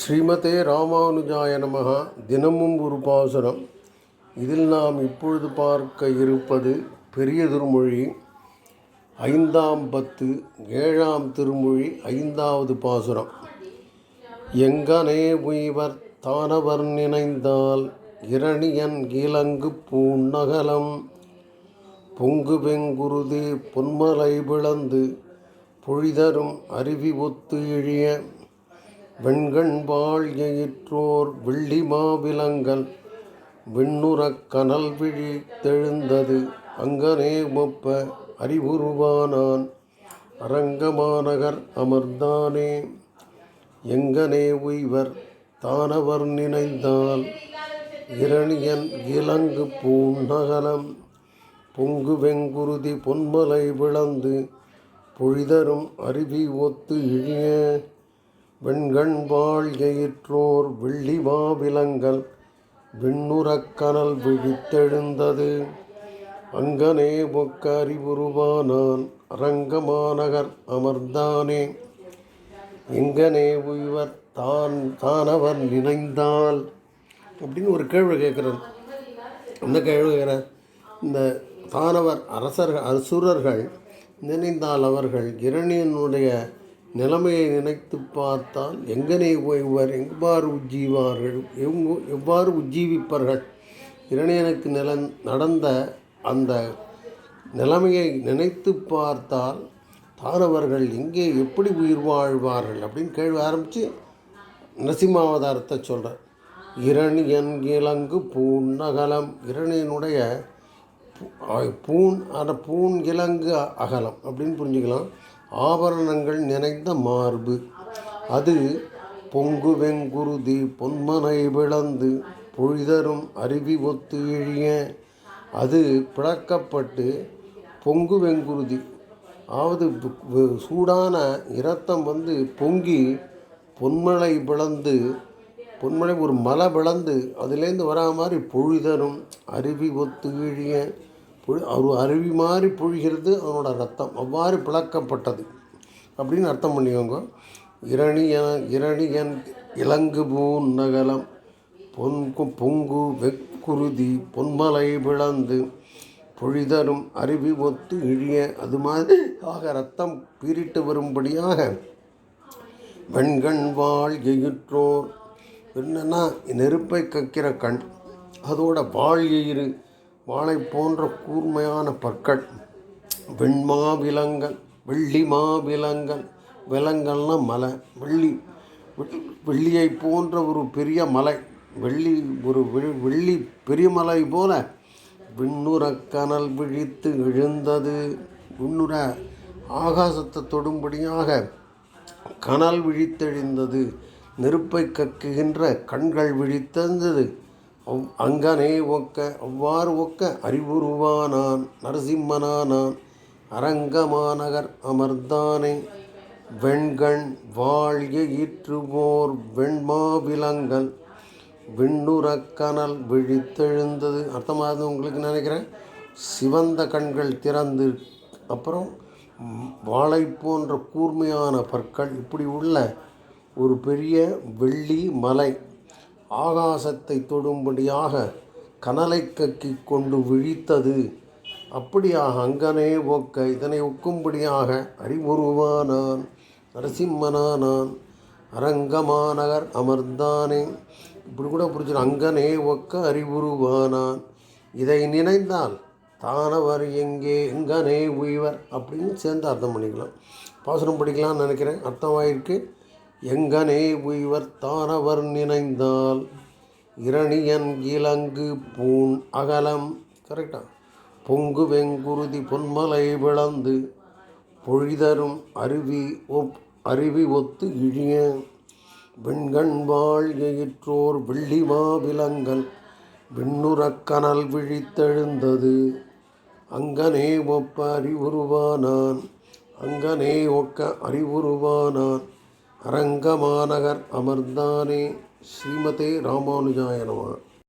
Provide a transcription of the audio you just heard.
ஸ்ரீமதே ராமானுஜாய நமகா. தினமும் ஒரு பாசுரம். இதில் நாம் இப்பொழுது பார்க்க இருப்பது பெரிய திருமொழி ஐந்தாம் பத்து ஏழாம் திருமொழி ஐந்தாவது பாசுரம். எங்கனே உய்வர் தானவர் நினைந்தால் இரணியன் இலங்கு பூநகலம் பொங்கு வெங்குருதி பொன்மலை பிளந்து பொழிதரும் அருவி ஒத்து இழிய வெண்கண் வாழ்யிற்றோர் வெள்ளி மாவிலங்கல். விண்ணுறக் கனல் விழி தெழுந்தது அங்கனே ஒப்ப அறிவுருவானான். அரங்கமாநகர் அமர்ந்தானே எங்கனே உய்வர் தானவர் நினைந்தால். இரணியன் இலங்கு பூநகலம் பொங்கு வெங்குருதி பொன்மலை விளந்து பொழிதரும் அருவி ஒத்து இழிய வெண்கண் வாழ் எயிற்றோர் வெள்ளி மாவிலங்கல் விண்ணுறக்கனல் விழித்தெழுந்தது. அங்கனே ஒக்க அறிவுருவானான் அரங்கமாநகர் அமர்ந்தானே. எங்கனே உய்வர் தான் தானவர் நினைந்தால். அப்படின்னு ஒரு கேள்வி கேட்குறது என்ன கேள்வி கேட்குறேன் இந்த தானவர் அரசர்கள் அசுரர்கள் நினைந்தால் அவர்கள் இரணியனுடைய நிலைமையை நினைத்து பார்த்தால் எங்கனே ஓய்வர் எவ்வாறு உஜ்ஜீவார்கள்? எங்கு எவ்வாறு உஜ்ஜீவிப்பார்கள்? இரணியனுக்கு நில நடந்த அந்த நிலைமையை நினைத்து பார்த்தால் தானவர்கள் எங்கே எப்படி உயிர் வாழ்வார்கள் அப்படின்னு கேள்வி ஆரம்பித்து நரசிம்மாவதாரத்தை சொல்கிறார் இரணியன் இலங்கு அகலம். இரணியனுடைய பூண் அந்த பூண் இலங்கு அகலம் அப்படின்னு புரிஞ்சுக்கலாம். ஆபரணங்கள் நினைந்த மார்பு. அது பொங்கு வெங்குருதி பொன்மனை விளந்து பொழிதரும் அருவி ஒத்து இழிய அது பிளக்கப்பட்டு பொங்கு வெங்குருதி அதாவது சூடான இரத்தம் வந்து பொங்கி பொன்மலை பிளந்து பொன்மலை ஒரு மலை பிளந்து அதுலேருந்து வரா மாதிரி பொழுதரும் அருவி ஒத்து இழிய ஒரு அருவி மாதிரி பொழிகிறது அவனோட ரத்தம். அவ்வாறு பிளக்கப்பட்டது. அப்படின்னு அர்த்தம் பண்ணிக்கோங்க. இரணியன் இரணியன் இலங்கு பூன் நகலம். பொன்கு பொங்கு வெக்குருதி பொன்மலை விளந்து பொழிதரும் அருவி ஒத்து இழிய. அது மாதிரி ஆக ரத்தம் பீரிட்டு வரும்படியாக வெண்கண் வாழ் எயிற்றோர். என்னென்னா நெருப்பை கக்கிற கண். அதோட வாழ் எயிறு. வாழை போன்ற கூர்மையான பற்கள் வெண்மா விலங்கல் வெள்ளி மா விலங்கல் விலங்கல்னா மலை வெள்ளி வெள்ளியை போன்ற ஒரு பெரிய மலை வெள்ளி ஒரு வெள்ளி பெரிய மலை போல விண்ணுற கனல் விழித்து எழுந்தது. விண்ணுற ஆகாசத்தை தொடும்படியாக கனல் விழித்தெழுந்தது. நெருப்பை கக்குகின்ற கண்கள் விழித்தெழுந்தது. அவ் அங்கனே ஒக்க அவ்வாறு ஒக்க அறிவுருவானான் நரசிம்மனானான். அரங்கமாநகர் அமர்ந்தானே வெண்கண் வாழ்ய ஈற்றுவோர் வெண்மாவிலங்கள். விண்ணுறக்கனல் விழித்தெழுந்தது. அர்த்தமாகுது உங்களுக்கு நினைக்கிறேன். சிவந்த கண்கள் திறந்து அப்புறம் வாழை போன்ற கூர்மையான பற்கள். இப்படி உள்ள ஒரு பெரிய வெள்ளி மலை ஆகாசத்தை தொடும்படியாக கனலை கக்கி கொண்டு விழித்தது. அப்படியாக அங்கனே ஒக்க இதனை ஒக்கும்படியாக அறிவுருவானான். நரசிம்மனானான். அரங்கமாநகர் அமர்ந்தானே. இப்படி கூட புரிஞ்சிடும் அங்கனே ஒக்க அறிவுருவானான். இதை நினைந்தால் தானவர் எங்கே எங்கனே உய்வர் அப்படின்னு சேர்ந்து அர்த்தம் பண்ணிக்கலாம். பாசுரம் படிக்கலாம்னு நினைக்கிறேன். அர்த்தமாயிருக்கு. எங்கனே உய்வர் தானவர் நினைந்தால் இரணியன் இலங்கு பூண் அகலம். கரெக்டா பொங்கு வெங்குருதி பொன்மலை விளந்து பொழிதரும் அருவி ஒப் அருவி ஒத்து இழிய. வெண்கண் வாழ் எயிற்றோர் வெள்ளி மாவிலங்கல் விண்ணுறக்கனல் விழித்தெழுந்தது. அங்கனே ஒப்ப அறிவுருவானான் அங்கனே ஒக்க அறிவுருவானான். அரங்கமாநகர் அமர்ந்தானே ஸ்ரீமதே ராமானுஜாய நம.